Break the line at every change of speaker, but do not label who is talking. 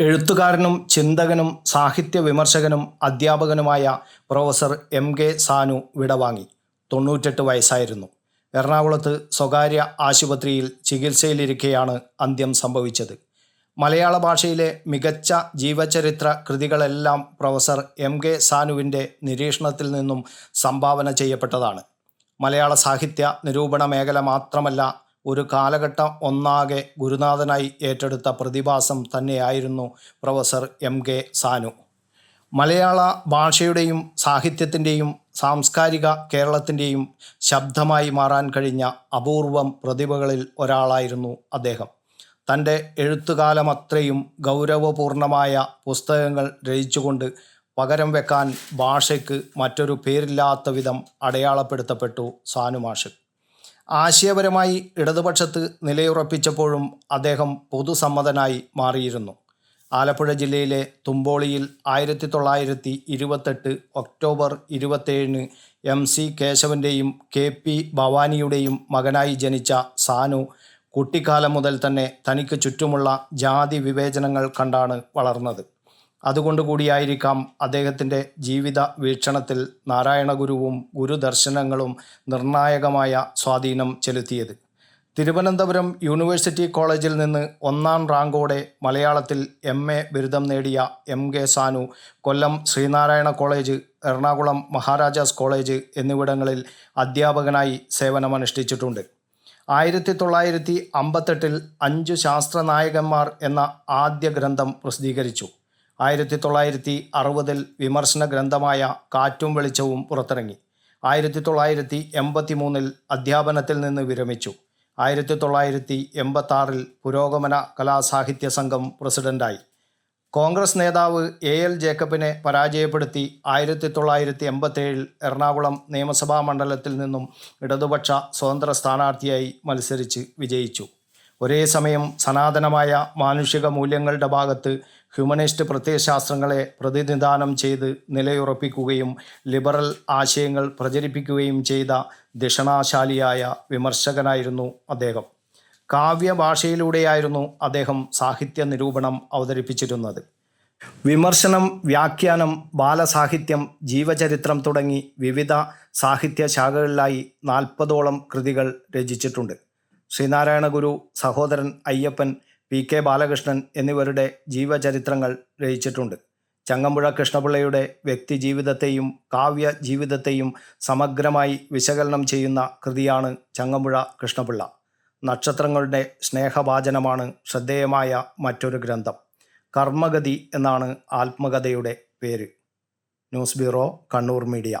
എഴുത്തുകാരനും ചിന്തകനും സാഹിത്യ വിമർശകനും അധ്യാപകനുമായ പ്രൊഫസർ എം കെ സാനു വിടവാങ്ങി. തൊണ്ണൂറ്റെട്ട് വയസ്സായിരുന്നു. എറണാകുളത്ത് സ്വകാര്യ ആശുപത്രിയിൽ ചികിത്സയിലിരിക്കെയാണ് അന്ത്യം സംഭവിച്ചത്. മലയാള ഭാഷയിലെ മികച്ച ജീവചരിത്ര കൃതികളെല്ലാം പ്രൊഫസർ എം കെ സാനുവിന്റെ നിരീക്ഷണത്തിൽ നിന്നും സംഭാവന ചെയ്യപ്പെട്ടതാണ്. മലയാള സാഹിത്യ നിരൂപണ മേഖല മാത്രമല്ല ഒരു കാലഘട്ടം ഒന്നാകെ ഗുരുനാഥനായി ഏറ്റെടുത്ത പ്രതിഭാസം തന്നെയായിരുന്നു പ്രൊഫസർ എം കെ സാനു. മലയാള ഭാഷയുടെയും സാഹിത്യത്തിന്റെയും സാംസ്കാരിക കേരളത്തിന്റെയും ശബ്ദമായി മാറാൻ കഴിഞ്ഞ അപൂർവം പ്രതിഭകളിൽ ഒരാളായിരുന്നു അദ്ദേഹം. തന്റെ എഴുത്തുകാലമത്രയും ഗൗരവപൂർണമായ പുസ്തകങ്ങൾ രചിച്ചുകൊണ്ട് പകരം വെക്കാൻ ഭാഷയ്ക്ക് മറ്റൊരു പേരില്ലാത്ത വിധം അടയാളപ്പെടുത്തപ്പെട്ടു സാനുമാഷ് ആശയപരമായി ഇടതുപക്ഷത്ത് നിലയുറപ്പിച്ചപ്പോഴും അദ്ദേഹം പൊതുസമ്മതനായി മാറിയിരുന്നു. ആലപ്പുഴ ജില്ലയിലെ തുമ്പോളിയിൽ ആയിരത്തി തൊള്ളായിരത്തി ഇരുപത്തെട്ട് ഒക്ടോബർ ഇരുപത്തേഴിന് എം സി കേശവന്റെയും കെ പി ഭവാനിയുടെയും മകനായി ജനിച്ച സാനു കുട്ടിക്കാലം മുതൽ തന്നെ തനിക്ക് ചുറ്റുമുള്ള ജാതി വിവേചനങ്ങൾ കണ്ടാണ് വളർന്നത്. അതുകൊണ്ടുകൂടിയായിരിക്കാം അദ്ദേഹത്തിന്റെ ജീവിത വീക്ഷണത്തിൽ നാരായണഗുരുവും ഗുരുദർശനങ്ങളും നിർണായകമായ സ്വാധീനം ചെലുത്തിയത്. തിരുവനന്തപുരം യൂണിവേഴ്സിറ്റി കോളേജിൽ നിന്ന് ഒന്നാം റാങ്കോടെ മലയാളത്തിൽ എം എ ബിരുദം നേടിയ M K Sanu Kollam Sreenarayana college Ernakulam Maharajas college എന്നിവിടങ്ങളിൽ അധ്യാപകനായി സേവനമനുഷ്ഠിച്ചിട്ടുണ്ട്. ആയിരത്തി തൊള്ളായിരത്തി അമ്പത്തെട്ടിൽ അഞ്ചു ശാസ്ത്രനായകന്മാർ എന്ന ആദ്യ ഗ്രന്ഥം പ്രസിദ്ധീകരിച്ചു. ആയിരത്തി തൊള്ളായിരത്തി അറുപതിൽ വിമർശന ഗ്രന്ഥമായ കാറ്റും വെളിച്ചവും പുറത്തിറങ്ങി. ആയിരത്തി തൊള്ളായിരത്തി എൺപത്തി മൂന്നിൽ അധ്യാപനത്തിൽ നിന്ന് വിരമിച്ചു. ആയിരത്തി തൊള്ളായിരത്തി എൺപത്താറിൽ പുരോഗമന കലാസാഹിത്യ സംഘം പ്രസിഡന്റായി. കോൺഗ്രസ് നേതാവ് എ എൽ ജേക്കബിനെ പരാജയപ്പെടുത്തി ആയിരത്തി തൊള്ളായിരത്തി എൺപത്തേഴിൽ എറണാകുളം നിയമസഭാ മണ്ഡലത്തിൽ നിന്നും ഇടതുപക്ഷ സ്വതന്ത്ര സ്ഥാനാർത്ഥിയായി മത്സരിച്ച് വിജയിച്ചു. ഒരേ സമയം സനാതനമായ മാനുഷിക മൂല്യങ്ങളുടെ ഭാഗത്ത് ഹ്യൂമനിസ്റ്റ് പ്രത്യയശാസ്ത്രങ്ങളെ പ്രതിനിധാനം ചെയ്ത് നിലയുറപ്പിക്കുകയും ലിബറൽ ആശയങ്ങൾ പ്രചരിപ്പിക്കുകയും ചെയ്ത ദിഷണാശാലിയായ വിമർശകനായിരുന്നു അദ്ദേഹം. കാവ്യഭാഷയിലൂടെയായിരുന്നു അദ്ദേഹം സാഹിത്യ നിരൂപണം അവതരിപ്പിച്ചിരുന്നത്. വിമർശനം വ്യാഖ്യാനം ബാലസാഹിത്യം ജീവചരിത്രം തുടങ്ങി വിവിധ സാഹിത്യ ശാഖകളിലായി നാൽപ്പതോളം കൃതികൾ രചിച്ചിട്ടുണ്ട്. ശ്രീനാരായണ ഗുരു സഹോദരൻ അയ്യപ്പൻ പി കെ ബാലകൃഷ്ണൻ എന്നിവരുടെ ജീവചരിത്രങ്ങൾ രചിച്ചിട്ടുണ്ട്. ചങ്ങമ്പുഴ കൃഷ്ണപിള്ളയുടെ വ്യക്തി ജീവിതത്തെയും കാവ്യ ജീവിതത്തെയും സമഗ്രമായി വിശകലനം ചെയ്യുന്ന കൃതിയാണ് ചങ്ങമ്പുഴ കൃഷ്ണപിള്ള. നക്ഷത്രങ്ങളുടെ സ്നേഹവാചനമാണ് ശ്രദ്ധേയമായ മറ്റൊരു ഗ്രന്ഥം. കർമ്മഗതി എന്നാണ് ആത്മകഥയുടെ പേര്. News bureau Kannur media.